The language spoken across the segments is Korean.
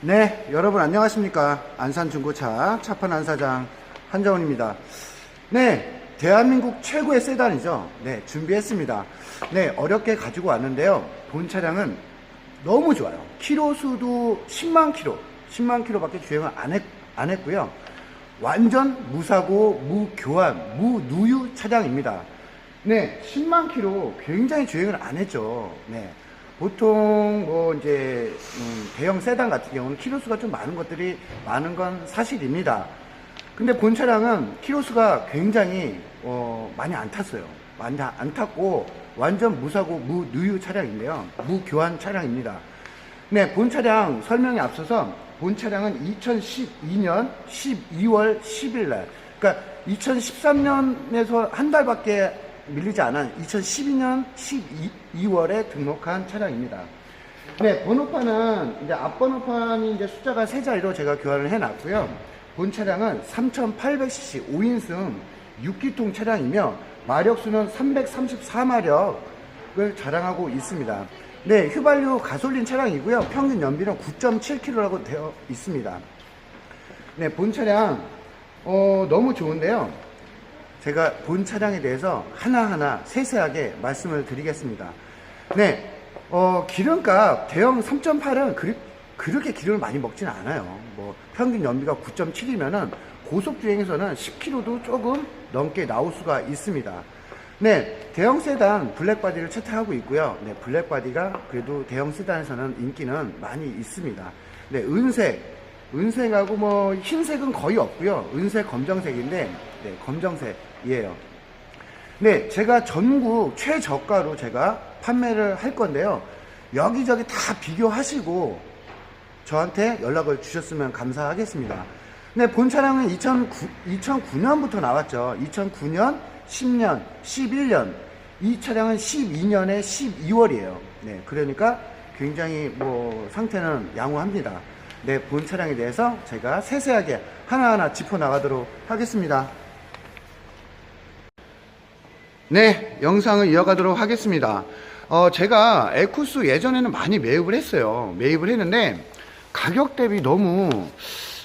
네, 여러분 안녕하십니까. 안산중고차 차판 안사장 한정훈입니다. 네, 대한민국 최고의 세단이죠. 네, 준비했습니다. 네, 어렵게 가지고 왔는데요. 본 차량은 너무 좋아요. 키로 수도 10만 키로, 10만 키로밖에 주행을 안, 했, 안 했고요. 완전 무사고, 무교환, 무누유 차량입니다. 네, 10만 키로 굉장히 주행을 안 했죠. 네. 보통 뭐 이제 음, 대형 세단 같은 경우는 키로수가 좀 많은 것들이 많은 건 사실입니다. 근데 본 차량은 키로수가 굉장히 어, 많이 안 탔어요. 많이 안 탔고 완전 무사고 무누유 차량인데요. 무교환 차량입니다. 네, 본 차량 설명에 앞서서 본 차량은 2012년 12월 10일 날, 그러니까 2013년에서 한 달밖에 밀리지 않은 2012년 12 월에 등록한 차량입기입니다 네, 번호판은 이제 앞번호판이 이제 숫자가 세 자리로 제가 교환을 해놨고요. 본 차량은 3,800cc 5인승 6기통 차량이며 마력수는 334마력을 자랑하고 있습니다. 네, 휘발유 가솔린 차량이고요. 평균 연비는 9.7km라고 되어 있습니다. 네, 본 차량 어, 너무 좋은데요. 제가 본 차량에 대해서 하나하나 세세하게 말씀을 드리겠습니다. 네, 어, 기름값 대형 3.8은 그리, 그렇게 기름을 많이 먹지는 않아요. 뭐 평균 연비가 9.7이면은 고속 주행에서는 10km도 조금 넘게 나올 수가 있습니다. 네, 대형 세단 블랙바디를 채택하고 있고요. 네, 블랙바디가 그래도 대형 세단에서는 인기는 많이 있습니다. 네, 은색, 은색하고 뭐 흰색은 거의 없고요. 은색, 검정색인데 네, 검정색 이에요. 네, 제가 전국 최저가로 제가 판매를 할 건데요. 여기저기 다 비교하시고 저한테 연락을 주셨으면 감사하겠습니다. 네, 본 차량은 2009, 2009년부터 나왔죠. 2009년, 10년, 11년. 이 차량은 12년에 12월이에요. 네, 그러니까 굉장히 뭐 상태는 양호합니다. 네, 본 차량에 대해서 제가 세세하게 하나하나 짚어 나가도록 하겠습니다. 네, 영상을 이어가도록 하겠습니다. 어, 제가 에쿠스 예전에는 많이 매입을 했어요. 매입을 했는데 가격 대비 너무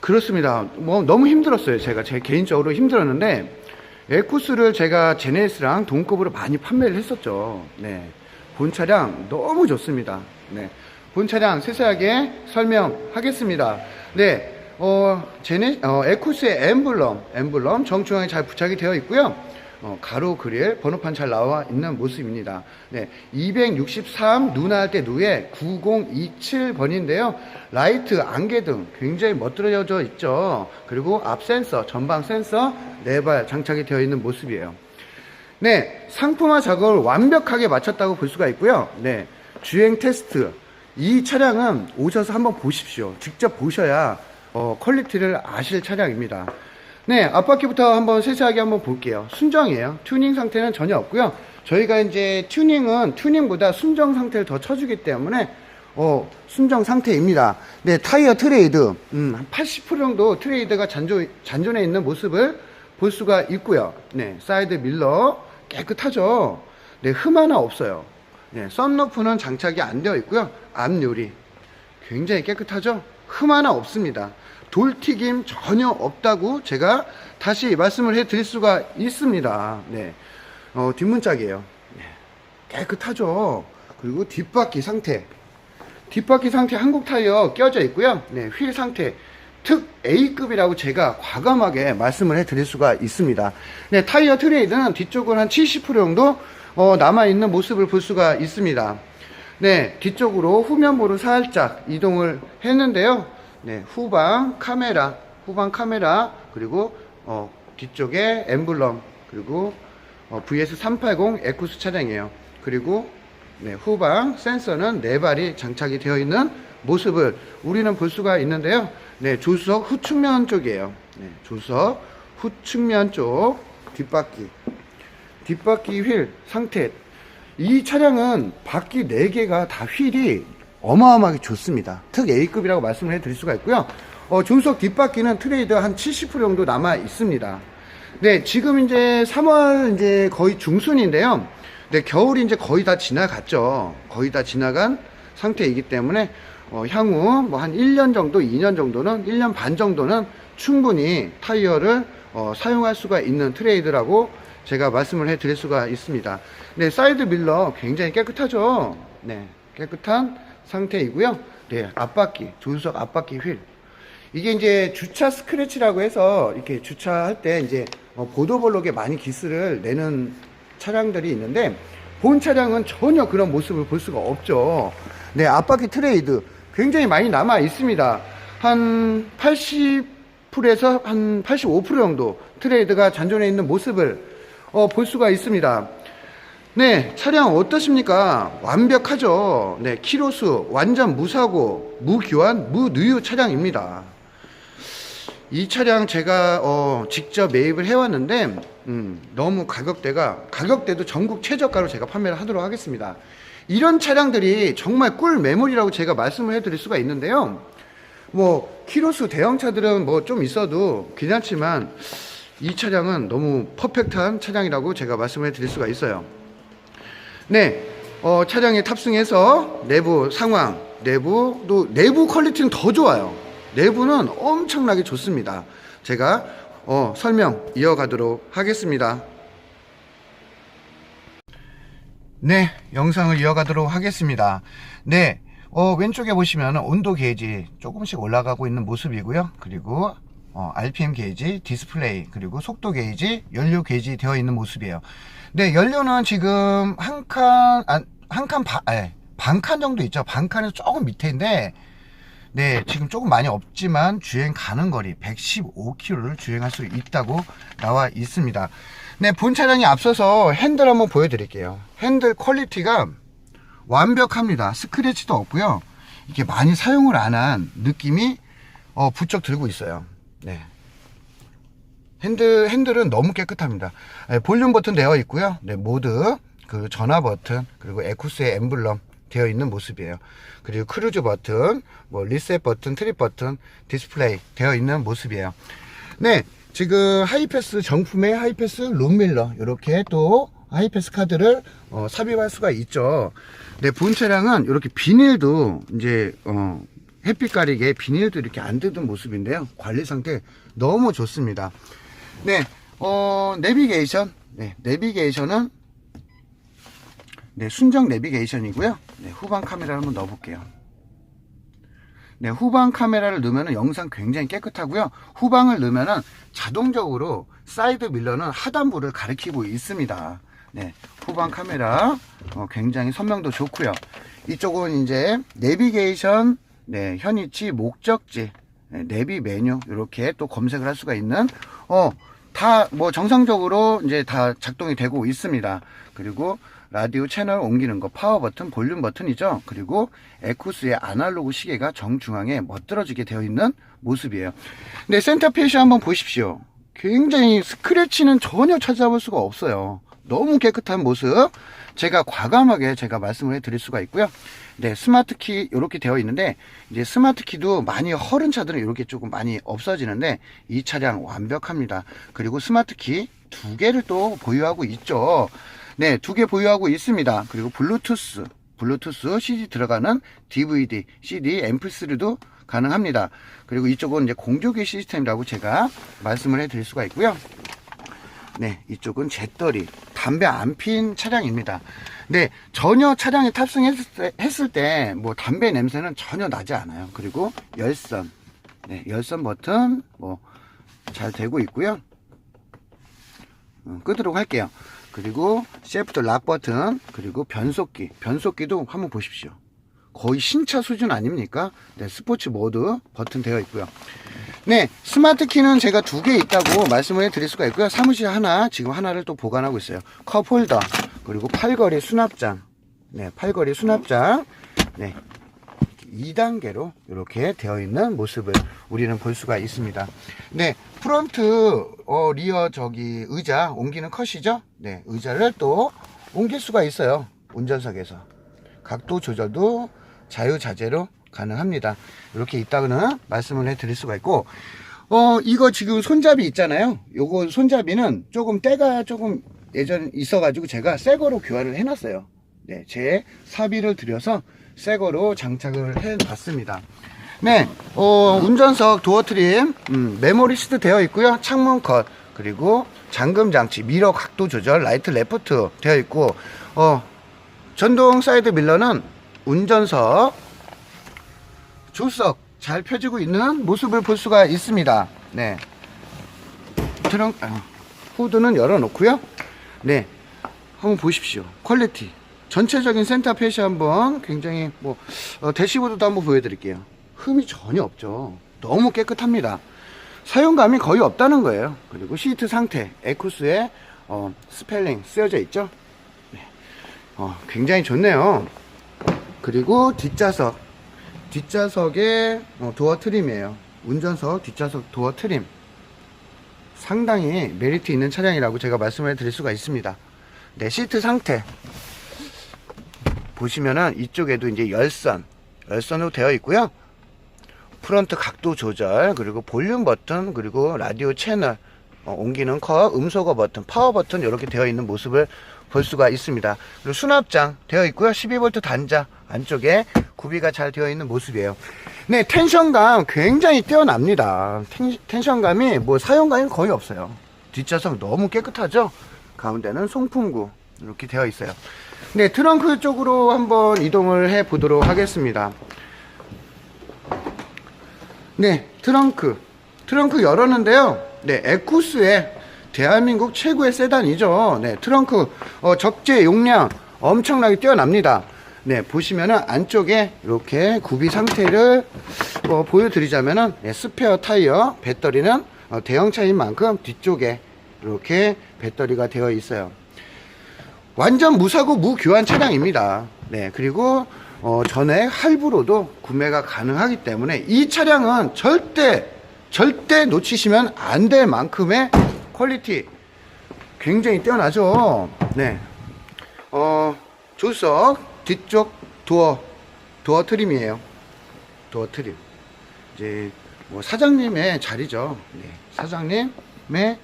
그렇습니다. 뭐 너무 힘들었어요. 제가 제 개인적으로 힘들었는데 에쿠스를 제가 제네시스랑 동급으로 많이 판매를 했었죠. 네. 본 차량 너무 좋습니다. 네. 본 차량 세세하게 설명하겠습니다. 네. 어, 제네, 어, 에쿠스의 엠블럼, 엠블럼 정중앙에 잘 부착이 되어 있고요. 어, 가로 그릴 번호판 잘 나와 있는 모습입니다. 네, 263 누나할 때 누에 9027번인데요. 라이트, 안개등 굉장히 멋들어져 있죠. 그리고 앞 센서, 전방 센서, 네 발 장착이 되어 있는 모습이에요. 네, 상품화 작업을 완벽하게 마쳤다고 볼 수가 있고요. 네, 주행 테스트. 이 차량은 오셔서 한번 보십시오. 직접 보셔야 어, 퀄리티를 아실 차량입니다. 네, 앞바퀴부터 한번 세세하게 한번 볼게요. 순정이에요. 튜닝 상태는 전혀 없고요. 저희가 이제 튜닝은 튜닝보다 순정 상태를 더 쳐주기 때문에 어, 순정 상태입니다. 네, 타이어 트레이드, 음, 한80% 정도 트레이드가 잔존, 잔존해 있는 모습을 볼 수가 있고요. 네, 사이드 밀러 깨끗하죠. 네, 흠 하나 없어요. 네, 썬루프는 장착이 안 되어 있고요. 앞유리 굉장히 깨끗하죠. 흠 하나 없습니다. 돌튀김 전혀 없다고 제가 다시 말씀을 해 드릴 수가 있습니다. 네. 어, 뒷문짝이에요. 네. 깨끗하죠. 그리고 뒷바퀴 상태. 뒷바퀴 상태 한국 타이어 껴져 있고요. 네, 휠 상태 특 A급이라고 제가 과감하게 말씀을 해 드릴 수가 있습니다. 네, 타이어 트레이드는 뒤쪽은 한 70% 정도 어, 남아 있는 모습을 볼 수가 있습니다. 네, 뒤쪽으로 후면부를 살짝 이동을 했는데요. 네, 후방 카메라, 후방 카메라, 그리고 어, 뒤쪽에 엠블럼, 그리고 어, VS380 에쿠스 차량이에요. 그리고 네, 후방 센서는 네 발이 장착이 되어 있는 모습을 우리는 볼 수가 있는데요. 네, 조수석 후측면 쪽이에요. 네, 조수석 후측면 쪽 뒷바퀴. 뒷바퀴 휠 상태. 이 차량은 바퀴 4개가 다 휠이 어마어마하게 좋습니다. 특 A급이라고 말씀을 해 드릴 수가 있고요. 어, 조수석 뒷바퀴는 트레이드 한 70% 정도 남아 있습니다. 네, 지금 이제 3월 이제 거의 중순인데요. 네, 겨울이 이제 거의 다 지나갔죠. 거의 다 지나간 상태이기 때문에 어, 향후 뭐 한 1년 정도, 2년 정도는, 1년 반 정도는 충분히 타이어를 어, 사용할 수가 있는 트레이드라고 제가 말씀을 해 드릴 수가 있습니다. 네, 사이드 밀러 굉장히 깨끗하죠? 네, 깨끗한 상태이고요. 네, 앞바퀴, 조수석 앞바퀴 휠. 이게 이제 주차 스크래치라고 해서 이렇게 주차할 때 이제 어, 보도블록에 많이 기스를 내는 차량들이 있는데 본 차량은 전혀 그런 모습을 볼 수가 없죠. 네, 앞바퀴 트레이드 굉장히 많이 남아 있습니다. 한 80%에서 한 85% 정도 트레이드가 잔존해 있는 모습을 어, 볼 수가 있습니다. 네, 차량 어떠십니까? 완벽하죠. 네, 키로수 완전 무사고, 무교환, 무누유 차량입니다. 이 차량 제가 어, 직접 매입을 해왔는데 음, 너무 가격대가 가격대도 전국 최저가로 제가 판매를 하도록 하겠습니다. 이런 차량들이 정말 꿀 매물이라고 제가 말씀을 해드릴 수가 있는데요. 뭐 키로수 대형차들은 뭐 좀 있어도 괜찮지만 이 차량은 너무 퍼펙트한 차량이라고 제가 말씀을 드릴 수가 있어요. 네, 어, 차량에 탑승해서 내부 상황, 내부도 내부 퀄리티는 더 좋아요. 내부는 엄청나게 좋습니다. 제가 어, 설명 이어가도록 하겠습니다. 네, 영상을 이어가도록 하겠습니다. 네, 어, 왼쪽에 보시면 온도 게이지 조금씩 올라가고 있는 모습이고요. 그리고 어, RPM 게이지, 디스플레이, 그리고 속도 게이지, 연료 게이지 되어 있는 모습이에요. 네, 연료는 지금 한 칸, 한칸 반, 예, 반칸 정도 있죠. 반칸에서 조금 밑에인데, 네, 지금 조금 많이 없지만 주행 가는 거리 115km를 주행할 수 있다고 나와 있습니다. 네, 본 차량이 앞서서 핸들 한번 보여드릴게요. 핸들 퀄리티가 완벽합니다. 스크래치도 없고요. 이게 많이 사용을 안 한 느낌이 어, 부쩍 들고 있어요. 네. 핸들, 핸들은 너무 깨끗합니다. 네, 볼륨 버튼 되어 있고요. 네, 모드, 그 전화 버튼, 그리고 에쿠스의 엠블럼 되어 있는 모습이에요. 그리고 크루즈 버튼, 뭐 리셋 버튼, 트립 버튼, 디스플레이 되어 있는 모습이에요. 네, 지금 하이패스 정품의 하이패스 룸밀러 이렇게 또 하이패스 카드를 어, 삽입할 수가 있죠. 네, 본 차량은 이렇게 비닐도 이제 어, 햇빛 가리게 비닐도 이렇게 안 뜯은 모습인데요. 관리 상태 너무 좋습니다. 네, 어, 내비게이션. 네, 내비게이션은 네, 순정 내비게이션이고요. 네, 후방 카메라를 한번 넣어 볼게요. 네, 후방 카메라를 넣으면 영상 굉장히 깨끗하고요. 후방을 넣으면 자동적으로 사이드 밀러는 하단부를 가리키고 있습니다. 네, 후방 카메라 어, 굉장히 선명도 좋고요. 이쪽은 이제 내비게이션, 네, 현위치, 목적지, 네, 내비 메뉴 이렇게 또 검색을 할 수가 있는 어, 다 뭐 정상적으로 이제 다 작동이 되고 있습니다. 그리고 라디오 채널 옮기는 거 파워 버튼, 볼륨 버튼이죠. 그리고 에쿠스의 아날로그 시계가 정중앙에 멋들어지게 되어 있는 모습이에요. 네, 센터페이시 한번 보십시오. 굉장히 스크래치는 전혀 찾아볼 수가 없어요. 너무 깨끗한 모습 제가 과감하게 제가 말씀을 해 드릴 수가 있고요. 네, 스마트 키 이렇게 되어 있는데 이제 스마트 키도 많이 허른 차들은 이렇게 조금 많이 없어지는데 이 차량 완벽합니다. 그리고 스마트 키 두 개를 또 보유하고 있죠. 네, 두 개 보유하고 있습니다. 그리고 블루투스, 블루투스 CD 들어가는 DVD, CD, MP3도 가능합니다. 그리고 이쪽은 이제 공조기 시스템이라고 제가 말씀을 해 드릴 수가 있고요. 네, 이쪽은 재떨이, 담배 안 핀 차량입니다. 네, 전혀 차량에 탑승했을 때, 뭐, 담배 냄새는 전혀 나지 않아요. 그리고 열선, 네, 열선 버튼, 뭐, 잘 되고 있고요. 음, 끄도록 할게요. 그리고 셰프트 락 버튼, 그리고 변속기, 변속기도 한번 보십시오. 거의 신차 수준 아닙니까? 네, 스포츠 모드 버튼 되어 있고요. 네, 스마트 키는 제가 두 개 있다고 말씀을 드릴 수가 있고요. 사무실 하나, 지금 하나를 또 보관하고 있어요. 컵 홀더, 그리고 팔걸이 수납장. 네, 팔걸이 수납장. 네, 2단계로 이렇게 되어 있는 모습을 우리는 볼 수가 있습니다. 네, 프론트, 어, 리어 저기 의자 옮기는 컷이죠? 네, 의자를 또 옮길 수가 있어요. 운전석에서. 각도 조절도 자유자재로 가능합니다. 이렇게 있다고는 말씀을 해 드릴 수가 있고, 어, 이거 지금 손잡이 있잖아요. 요거 손잡이는 조금 때가 조금 예전 있어 가지고 제가 새 거로 교환을 해 놨어요. 네, 제 사비를 들여서 새 거로 장착을 해 놨습니다. 네, 어, 운전석 도어 트림, 음, 메모리 시트 되어 있고요. 창문 컷, 그리고 잠금 장치, 미러 각도 조절, 라이트 레프트 되어 있고, 어, 전동 사이드 밀러는 운전석, 조수석 잘 펴지고 있는 모습을 볼 수가 있습니다. 네. 트렁, 아, 후드는 열어놓고요. 네. 한번 보십시오. 퀄리티. 전체적인 센터페시 한번 굉장히 뭐, 어, 대시보드도 한번 보여드릴게요. 흠이 전혀 없죠. 너무 깨끗합니다. 사용감이 거의 없다는 거예요. 그리고 시트 상태, 에쿠스에 어, 스펠링 쓰여져 있죠. 네. 어, 굉장히 좋네요. 그리고 뒷좌석, 뒷좌석에 어, 도어 트림이에요. 운전석 뒷좌석 도어 트림. 상당히 메리트 있는 차량이라고 제가 말씀을 드릴 수가 있습니다. 네, 시트 상태. 보시면은 이쪽에도 이제 열선, 열선으로 되어 있고요. 프런트 각도 조절, 그리고 볼륨 버튼, 그리고 라디오 채널, 어, 옮기는 컷, 음소거 버튼, 파워 버튼 이렇게 되어 있는 모습을 볼 수가 있습니다. 그리고 수납장 되어 있고요. 12V 단자 안쪽에 구비가 잘 되어 있는 모습이에요. 네, 텐션감 굉장히 뛰어납니다. 텐, 텐션감이 뭐 사용감이 거의 없어요. 뒷좌석 너무 깨끗하죠? 가운데는 송풍구 이렇게 되어 있어요. 네, 트렁크 쪽으로 한번 이동을 해 보도록 하겠습니다. 네, 트렁크. 트렁크 열었는데요. 네, 에쿠스의 대한민국 최고의 세단이죠. 네, 트렁크 어, 적재 용량 엄청나게 뛰어납니다. 네, 보시면은 안쪽에 이렇게 구비 상태를 어, 보여드리자면은 네, 스페어 타이어 배터리는 어, 대형차인 만큼 뒤쪽에 이렇게 배터리가 되어 있어요. 완전 무사고 무교환 차량입니다. 네, 그리고 어, 전에 할부로도 구매가 가능하기 때문에 이 차량은 절대 절대 놓치시면 안 될 만큼의 퀄리티 굉장히 뛰어나죠. 네, 어, 조수석 뒤쪽 도어 도어 트림이에요. 도어 트림. 이제 뭐 사장님의 자리죠. 네, 사장님의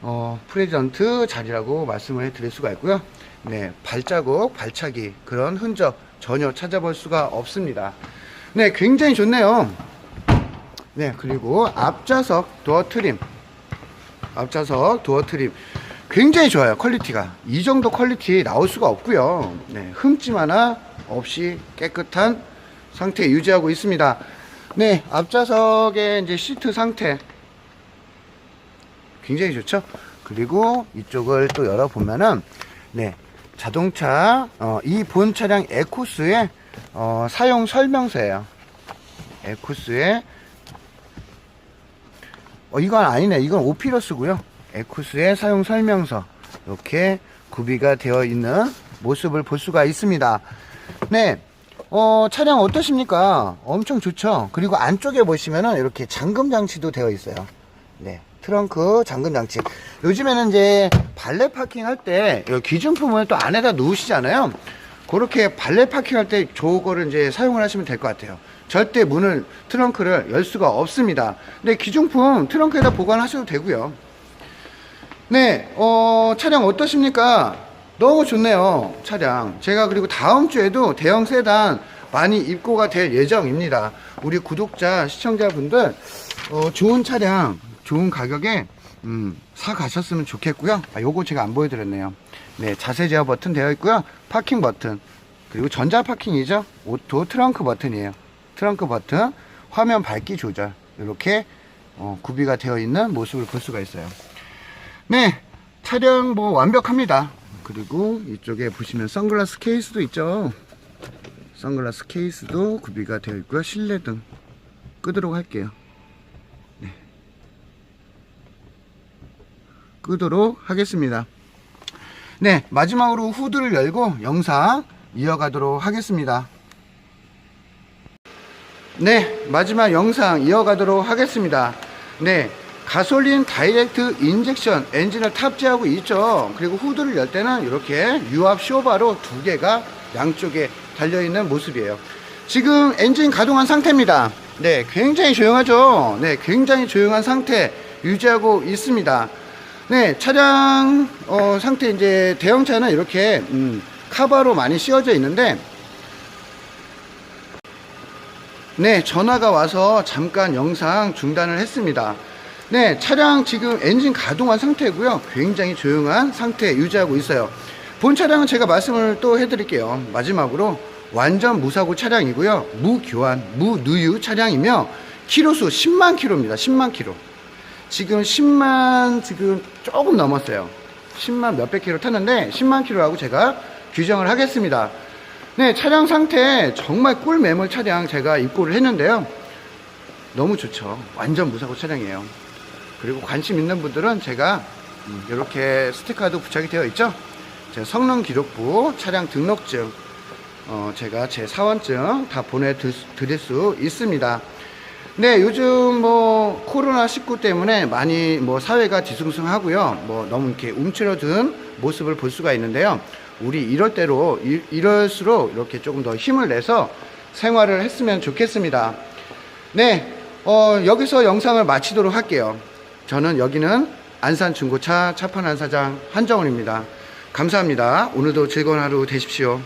어, 프레젠트 자리라고 말씀을 드릴 수가 있고요. 네, 발자국, 발차기 그런 흔적 전혀 찾아볼 수가 없습니다. 네, 굉장히 좋네요. 네, 그리고 앞좌석 도어 트림. 앞좌석 도어 트림. 굉장히 좋아요, 퀄리티가. 이 정도 퀄리티 나올 수가 없고요. 네, 흠집 하나 없이 깨끗한 상태 유지하고 있습니다. 네, 앞좌석의 이제 시트 상태 굉장히 좋죠. 그리고 이쪽을 또 열어보면은 네 자동차 어, 이본 차량 에코스의 어, 사용 설명서예요. 에코스의 어, 이건 아니네. 이건 오피러스고요. 에코스의 사용 설명서 이렇게 구비가 되어 있는 모습을 볼 수가 있습니다. 네. 어, 차량 어떠십니까? 엄청 좋죠? 그리고 안쪽에 보시면은 이렇게 잠금 장치도 되어 있어요. 네. 트렁크 잠금 장치. 요즘에는 이제 발레 파킹 할 때 기준품을 또 안에다 놓으시잖아요. 그렇게 발레 파킹 할 때 저거를 이제 사용을 하시면 될 것 같아요. 절대 문을 트렁크를 열 수가 없습니다. 근데 기준품 트렁크에다 보관하셔도 되고요. 네, 어, 차량 어떠십니까? 너무 좋네요, 차량. 제가 그리고 다음 주에도 대형 세단 많이 입고가 될 예정입니다. 우리 구독자, 시청자분들, 어, 좋은 차량, 좋은 가격에, 음, 사 가셨으면 좋겠고요. 아, 요거 제가 안 보여드렸네요. 네, 자세 제어 버튼 되어 있고요. 파킹 버튼. 그리고 전자 파킹이죠. 오토 트렁크 버튼이에요. 트렁크 버튼, 화면 밝기 조절. 이렇게, 어, 구비가 되어 있는 모습을 볼 수가 있어요. 네, 차량 뭐 완벽합니다. 그리고 이쪽에 보시면 선글라스 케이스도 있죠. 선글라스 케이스도 구비가 되어 있고요. 실내등 끄도록 할게요. 네. 끄도록 하겠습니다. 네, 마지막으로 후드를 열고 영상 이어가도록 하겠습니다. 네, 마지막 영상 이어가도록 하겠습니다. 네, 가솔린 다이렉트 인젝션 엔진을 탑재하고 있죠. 그리고 후드를 열 때는 이렇게 유압 쇼바로 두 개가 양쪽에 달려있는 모습이에요. 지금 엔진 가동한 상태입니다. 네, 굉장히 조용하죠. 네, 굉장히 조용한 상태 유지하고 있습니다. 네, 차량 어, 상태 이제 대형차는 이렇게 음, 카바로 많이 씌워져 있는데 네, 전화가 와서 잠깐 영상 중단을 했습니다. 네, 차량 지금 엔진 가동한 상태고요. 굉장히 조용한 상태 유지하고 있어요. 본 차량은 제가 말씀을 또 해드릴게요. 마지막으로 완전 무사고 차량이고요. 무교환, 무누유 차량이며 키로수 10만 킬로입니다. 10만 킬로. 지금 10만 지금 조금 넘었어요. 10만 몇백 킬로 탔는데 10만 킬로라고 제가 규정을 하겠습니다. 네, 차량 상태 정말 꿀 매물 차량 제가 입고를 했는데요. 너무 좋죠. 완전 무사고 차량이에요. 그리고 관심 있는 분들은 제가 음, 이렇게 스티커도 부착이 되어 있죠. 제 성능 기록부, 차량 등록증, 어, 제가 제 사원증 다 보내드릴 수 있습니다. 네, 요즘 뭐 코로나19 때문에 많이 뭐 사회가 뒤숭숭하고요. 뭐 너무 이렇게 움츠러든 모습을 볼 수가 있는데요. 우리 이럴 이, 이럴수록 이렇게 조금 더 힘을 내서 생활을 했으면 좋겠습니다. 네, 어, 여기서 영상을 마치도록 할게요. 저는 여기는 안산 중고차 차판한 사장 한정훈입니다. 감사합니다. 오늘도 즐거운 하루 되십시오.